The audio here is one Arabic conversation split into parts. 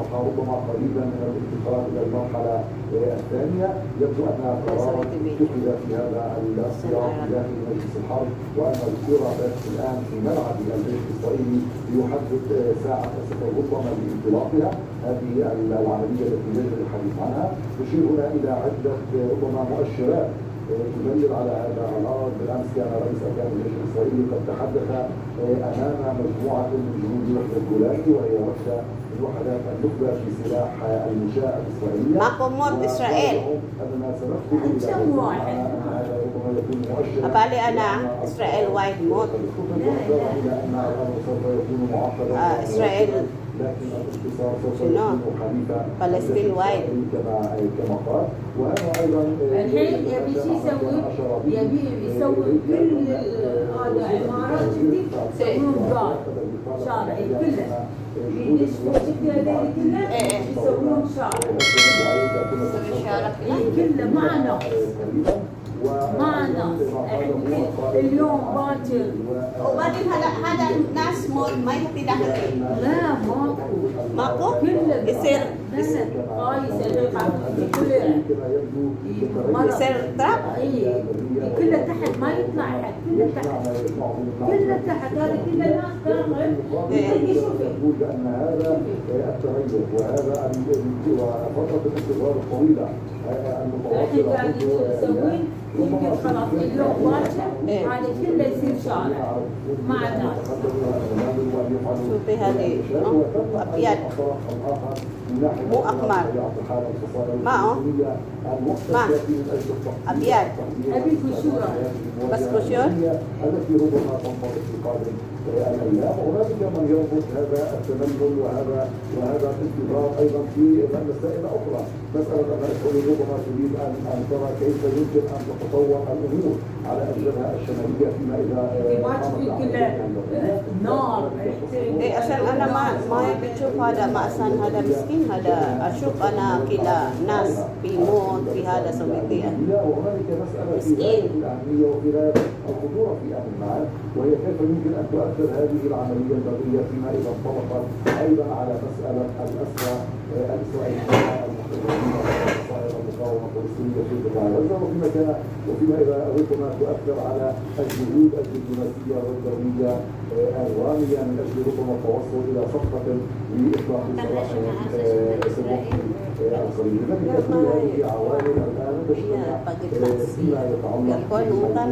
اصبح ربما قريبا من الانتقال إلى المرحلة آه، الثانية. يبدو انها قرارا اتخذ في هذا السياق داخل مجلس الحرب وأن القرى الآن في ملعب الجيش الإسرائيلي يحدد آه، ساعة اسفل ربما لانطلاقها هذه العملية التي يجري الحديث عنها. تشير هنا إلى عدة آه، ربما مؤشرات تدلل على هذا الأمر. بالأمس كان رئيس أركان الجيش الإسرائيلي قد تحدث أمام مجموعة من جنود وحدة الجولاني وهي وحدة من وحدات النخبه في سلاح المشاة الاسرائيليه هذا ربما يكون مؤشرا أبالي أنا إسرائيل وايد موت آه، سوف شنو؟ فلسطين وايد. كما كما قال وهذا أيضا الحين يبي شو يسوي؟ يبي يسوي كل هذا عمارات جديد يسوون دار شارعي كله كذا هذول كله يسوون شارع يسوي شارع كله؟ إيه، كله مع ناس مع يعني اليوم باكر وبعدين هذا هذا الناس ما داخل لا ماكو ماكو كله يصير يصير هاي يصير كله يصير تراب اي كله تحت ما يطلع حد كله تحت. كله تحت. هذا كله ناس داخل يشوف. يقول بان هذا التغير وهذا ال- وفتره الانتظار الطويله إحنا قاعدين نسوي يمكن خلاص اليوم باكر هذا كله يصير شارع مع ناس شوفي هذه أبيض مو أحمر معه مع أبيض ابي كشوره بس كشور؟ التي ربما تنطلق في قادم الأيام وهنالك من يربط هذا التملل وهذا وهذا الانتظار أيضا في مسائل أخرى مساله ان ربما تريد ان أن ترى كيف يمكن أن تتطور الأمور على الجبهه الشمالية فيما إذا إيه عشان أنا ما ما يبي أشوف هذا ما عشان هذا مسكين هذا أشوف أنا كذا ناس بيموت في هذا سوي فيها وهنالك مسألة في الأهمية وفي غاية الخطورة في أمر معا وهي كيف يمكن أن تؤثر هذه العملية البرية فيما إذا انطلقت أيضا على مسألة الأسرى آه، الإسرائيليين المحتجزين وصائر المقاومة الفلسطينية في قطاع غزة وفيما إذا ربما تؤثر على الجهود الدبلوماسية والدولية آه، الرامية من أجل ربما التوصل إلى صفقة لإطلاق سراح آه، الخليج لذلك كل هذه عوامل الآن تشمل فيما يتعلق بموضوع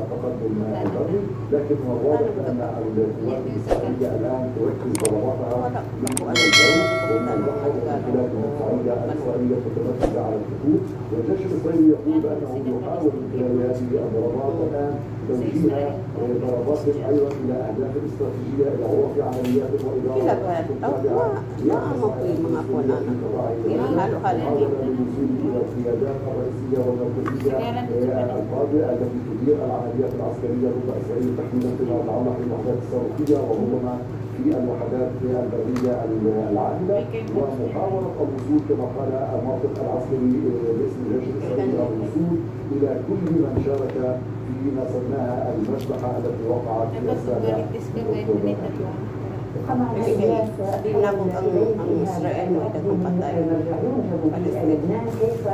التقدم لكن الواضح ان القوات الاسرائيليه الان تركز ضرباتها من الجو ومن البحر ومن خلال المدفعيه على الخطوط والجيش الاسرائيلي يقول بانه يحاول من خلال هذه الضربات الان توجيه ضربات أيضا إلى اهداف استراتيجيه إلى غرف عمليات أو ما حاول الوصول إلى القيادات الرئيسيه والمركزيه القادره التي تدير العمليات العسكريه ضد اسرائيل تحديدا فيما يتعلق بالوحدات الصاروخيه وربما في الوحدات البريه العاملة ومحاولة الوصول كما قال المنطق العسكري باسم الجيش الاسرائيلي الوصول إلى كل من شارك في ما سماها المذبحه التي وقعت في Israel no, ito kung patay. لبنان كيف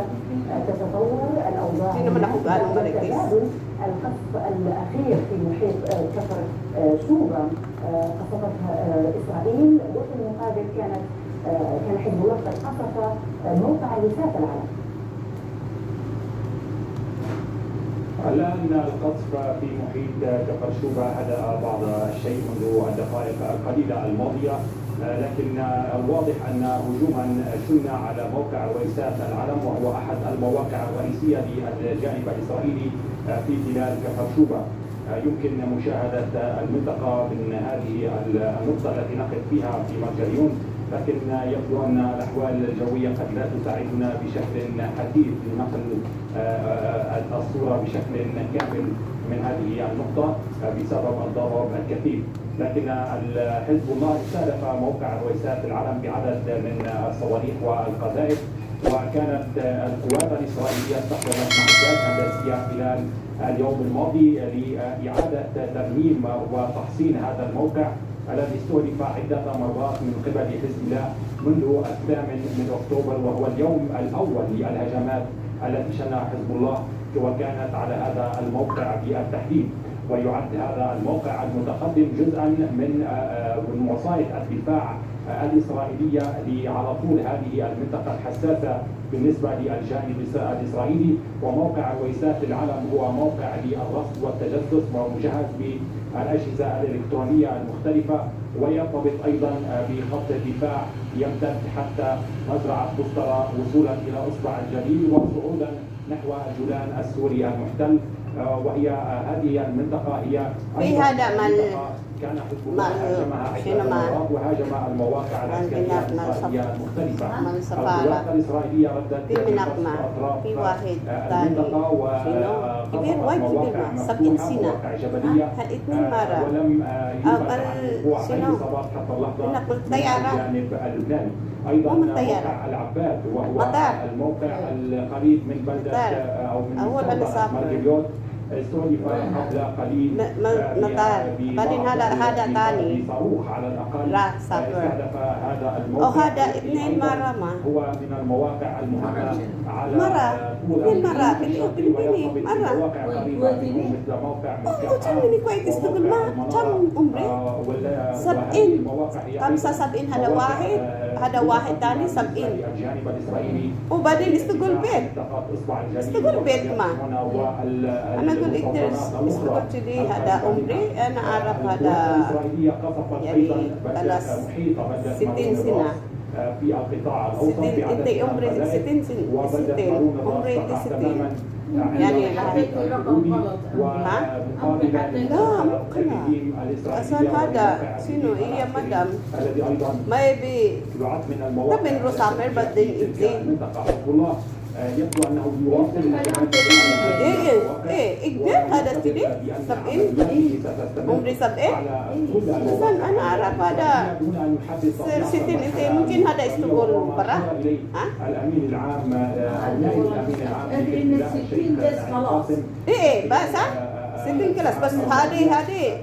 تتطور. تبادل القصف الاخير في محيط كفر شوبا قصفتها آه، إسرائيل. وفي المقابل كانت آه، كان حزب الله قد قصف آه، موقع وساط العالم. الآن القصف في محيط كفر شوبة هدأ بعض الشيء منذ الدقائق القليلة الماضية آه، لكن الواضح أن هجوما شن على موقع رويسات العلم وهو أحد المواقع الرئيسية للجانب الإسرائيلي آه، في تلال كفر شوبة آه، يمكن مشاهدة المنطقة من هذه النقطة التي نقف فيها في مرجعيون لكن يبدو أن الأحوال الجوية قد لا تساعدنا بشكل حثيث لنقل آه، آه، الصورة بشكل كامل من هذه النقطة آه، بسبب الضرب الكثيف لكن حزب الله استهدف موقع رويسات العلم بعدد من الصواريخ والقذائف. وكانت القوات الإسرائيلية استخدمت معدات هندسية خلال اليوم الماضي لإعادة ترميم وتحصين هذا الموقع الذي استهدف عدة مرات من قبل حزب الله منذ الثامن من أكتوبر وهو اليوم الأول للهجمات التي شنها حزب الله وكانت على هذا الموقع بالتحديد. ويعد هذا الموقع المتقدم جزءا من آه، من وصاية الدفاع الإسرائيلية على طول هذه المنطقة الحساسة بالنسبة للجانب الإسرائيلي وموقع ويسات العلم هو موقع للرصد والتجسس ومجهز بالأجهزة الإلكترونية المختلفة. ويرتبط أيضا بخط دفاع يمتد حتى مزرعة بسطرة وصولا إلى إصبع الجليل وصعودا نحو الجولان السوري المحتل. وهي هذه المنطقة هي في هذا كان حزب الله مال- هاجمها شنو عدة مال- مرات وهاجم المواقع العسكرية بناء مال الإسرائيلية صف- المختلفة مال سفارة. القوات الإسرائيلية ردت في بقصف منقمة. أطراف في واحد آه، ثاني. المنطقة شنو؟ وقصفت كبير وايد كبير مواقع ما. سبعين مفتوحة سنة. مواقع جبلية هل اثنين آه، مرة. ولم آه، يوجد أو عن ال- وقوع أي شنو؟ إصابات حتى اللحظة نقل من طيارة. الجانب اللبناني أيضا مو من طيارة. موقع العباد وهو مطار. الموقع القريب من بلدة مطار. آه، أو من أول اللي مستوطنة سافر. مارجريوت استهدف قبل قليل م- م- آه، مطار. ب- بعدين ببعض هذا- هذا ب- ثاني. بصاروخ على الأقل لا، آه، سافر. استهدف هذا الموقع أو هذا الذي اثنين أيضاً مرة ما. هو من المواقع المهمة على مرة. آه، طول اثنين مرة. الشاطئ بالإردن ويرتبط مرة. بمواقع قريبة منه مثل موقع أوه، مسكحة كم من كويس تقول ما كم عمري آه، ولا- سبعين. وهذه المواقع هي خمسة أيضاً سبعين هذا مواقع، واحد، آه، هذا واحد بالنسبة ثاني سبعين. للجانب الإسرائيلي وبعدين استقل بيت منطقة إصبع الجليل استقل بيت ما. هنا وال- أنا أقول إدرس المستوطنات الأخرى استقلت لي هذا عمري أنا أعرف القوات هذا الإسرائيلية قصفت يعني أيضا بلدة خلاص محيطة بلدة ستين مارون سنة. الراس، آه، في القطاع الأوسط ستين بعدد أنت من عمري القبائل. ستين سنة وبلدة ستين مارون الراس عمري تقع ستين تماما عند يعني الحديد حطيت الرقم اليهودي غلط. ومقابلة لا، للمنطقة لا. الرجيم الإسرائيلي أصلاً هذا والموقع شنو هي العسكري مدام الذي أيضا ما يبي يعد من المواقع طبعاً روسافر التي بدين في تلك إدلي. المنطقة حزب الله آه، يبدو أنه يواصل الهجمات إيه إيه إيه إيه هذا تدري سبعين عمري سبعين إذن أنا أعرف هذا صير ستين أنت ممكن هذا يشتغل برا ها الامين العام آه، او نائب الامين العام أدري لحزب إن الله الستين الشيخ بس نعيم خلاص. قاسم، إيه بس ها ستين كلاس بس هذه هذه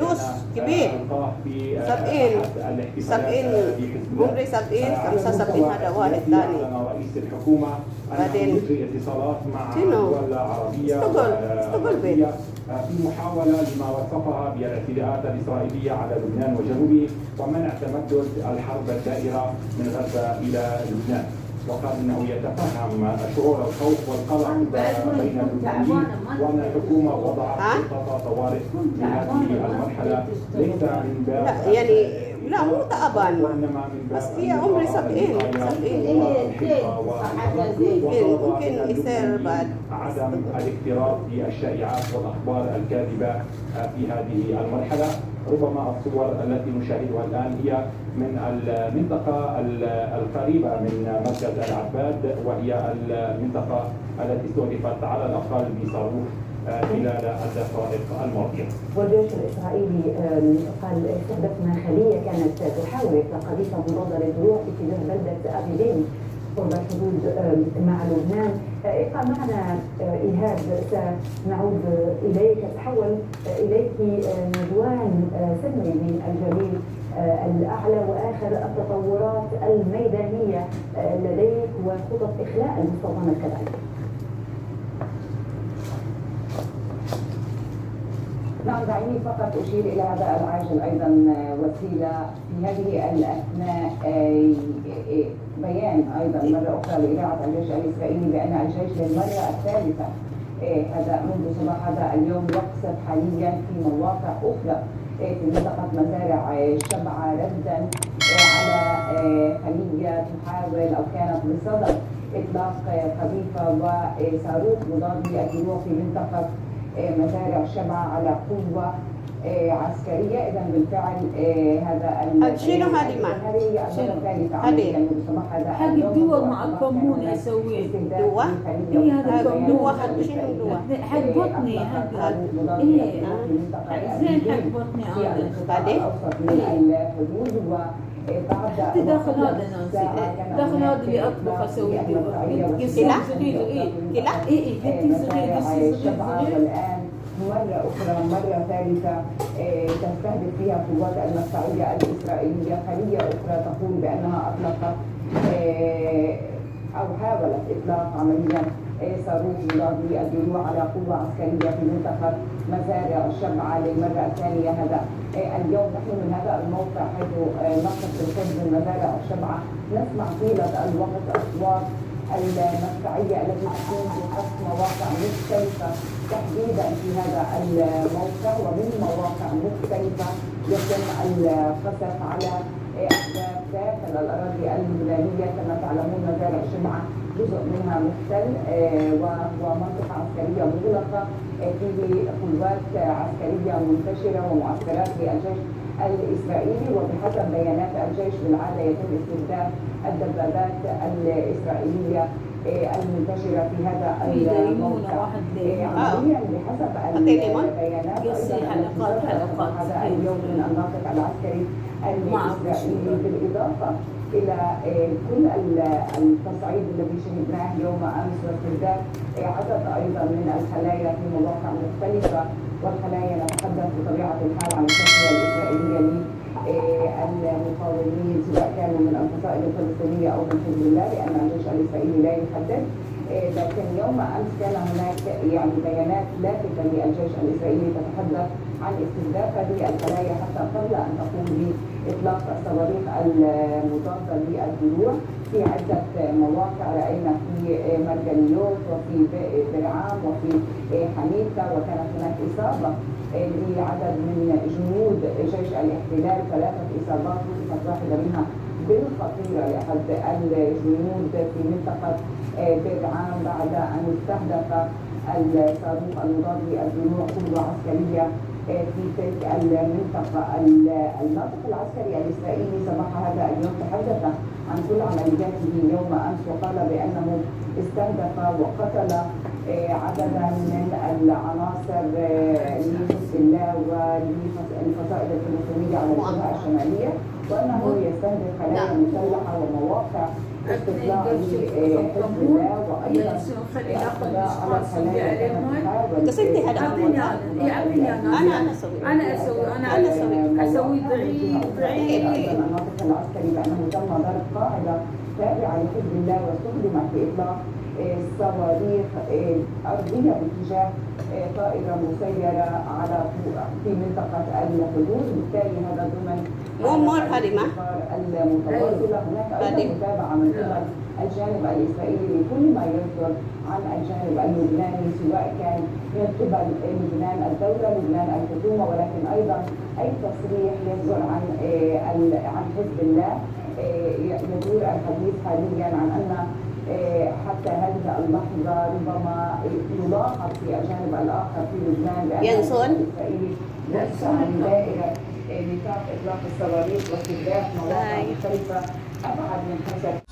يوس كبير. آه، ألقاه في آه، سبعين. أحد الاحتفالات، سبعين آه، في حزب الله. عمري سبعين آه، على خمسة المستوى سبعين هذا واحد ثاني بعدين. اتصالات مع شنو؟ الدول استقل. استقل آه، في محاولة لما وصفها بالاعتداءات الإسرائيلية على لبنان وجنوبه ومنع تمدد الحرب الدائرة من غزة إلى لبنان وقال إنه يتفهم شعور الخوف والقلق بين اللبنانيين وأن الحكومة وضعت؟ خطه طوارئ في هذه المرحلة. ليس من باب لا يعني لا مو تعبان وإنما من باب بس هي عمري سبعين سبعين. ممكن ممكن يصير بعد. عدم الاكتراث بالشائعات والأخبار الكاذبة في هذه المرحلة. ربما الصور التي نشاهدها الآن هي من المنطقة القريبه من مركز العباد وهي المنطقة التي استهدفت على الأقل بصاروخ خلال الدقائق الماضية. والجيش الاسرائيلي قال استهدفنا خلية كانت تحاول اطلاق قذيفه مضاده للدروع اتجاه بلده ابيلين قرب الحدود مع لبنان ابقى معنا آه، إيهاب سنعود إليك تحول إليك آه، نجوان آه، سلمي من الجليل الأعلى وآخر التطورات الميدانية لديك وخطط إخلاء المستوطنة كذلك. نعم دعيني فقط أشير إلى هذا العاجل أيضا وسيلة في هذه الأثناء آه، بيان أيضا مرة أخرى لإذاعة الجيش الإسرائيلي بأن الجيش للمرة الثالثة آه، هذا منذ صباح هذا اليوم يقصف حاليا في مواقع أخرى آه، في منطقة مزارع آه، شبعة ردا على خلية تحاول أو كانت بصدد إطلاق قذيفة وصاروخ مضاد للدروع في منطقة مزارع شبعة على قوة آه، عسكرية. إذا بالفعل آه، هذا هذا شنو هذه ما؟ هذه. هذه؟ وصباح مع الكمون هناك يسويه استهداف دوا؟ في خلية إيه هذا الكمون. شنو دوا؟ حق بطني حق إيه. حق زين حق بطني هذا حتى داخل هذا نانسي. داخل هذا اللي أطبخ أسوي. دوا قصير كلا؟ إيه كلا؟ إيه إيه قلتي صغير صغير صغير مرة أخرى مرة ثالثة آه، تستهدف فيها قوات المدفعية الإسرائيلية. خلية أخرى تقول بأنها أطلقت آه، أو حاولت إطلاق عمليا آه، صاروخ مضاد الدروع على قوة عسكرية في منطقة مزارع الشمعة للمرة الثانية هذا. اليوم نحن من هذا الموقع حيث بالقرب من مزارع الشمعة نسمع طيلة الوقت أصوات المدفعية التي تكون بقصف مواقع مختلفة. تحديدا في هذا الموقع ومن مواقع مختلفة يتم القصف على أهداف داخل الأراضي اللبنانية كما تعلمون مزارع الشمعة جزء منها مختل آه، وهو منطقة عسكرية مغلقة آه، فيه قوات عسكرية منتشرة ومعسكرات للجيش. الإسرائيلي وبحسب بيانات الجيش بالعادة يتم استخدام الدبابات الإسرائيلية آه، المنتشرة في هذا الموقع واحد آه،. عمليا بحسب أعطي ليمون. البيانات حلقات- حلقات. هذا اليوم من الناطق العسكري الإسرائيلي بشير. بالإضافة آه، كل ال- التصعيد الذي شهدناه يوم أمس واستهداف آه، عدد أيضا من الخلايا في مواقع مختلفة والخلايا نتحدث بطبيعة الحال عن الإسرائيلية للمقاومين سواء كانوا من الفصائل الفلسطينية أو من حزب الله لأن الجيش الإسرائيلي لا يحدد آه، لكن يوم أمس كان هناك يعني بيانات لافته للجيش الإسرائيلي تتحدث عن استهداف هذه الخلايا حتى قبل أن تقوم بإطلاق الصواريخ المضادة للدروع في عدة مواقع رأينا في مرجليوت وفي برعام وفي حنيفه وكانت هناك آه، لعدد من جنود جيش الاحتلال. ثلاثة إصابات وصفت واحدة منها بالخطيرة لأحد الجنود في منطقة بدعام بعد أن استهدف الصاروخ المضاد للدروع قوة عسكرية في تلك المنطقة. ال- الناطق العسكري الإسرائيلي صباح هذا اليوم تحدث عن كل عملياته يوم أمس وقال بأنه استهدف وقتل آه، عددا من العناصر آه، لحزب الله وللفصائل الفلسطينية على الجبهة الشمالية وأنه يستهدف خلايا مسلحة ومواقع استطلاع لحزب الله وأيضا القضاء على الخلايا التي تحاول أسوي ضعيف ضعيف أيضا الناطق العسكري بانه تم ضرب قاعدة تابعه لحزب الله واستخدمت في اطلاق آه، صواريخ آه، ارضيه باتجاه طائره مسيره على في منطقه الحدود بالتالي هذا ضمن مو مور حريمة. المتواصله هناك أيضا. متابعة من قبل الجانب الإسرائيلي لكل ما يصدر عن الجانب اللبناني سواء كان من قبل لبنان الدولة لبنان الحكومة ولكن أيضا أي تصريح يصدر عن آه، عن حزب الله آه، يدور الحديث حاليا عن أن آه، حتى هذه اللحظة ربما يلاحظ في الجانب الآخر في لبنان. الإسرائيلي وسع من دائرة آه، نطاق إطلاق الصواريخ واستهداف مواقع باي. مختلفة أبعد من حسب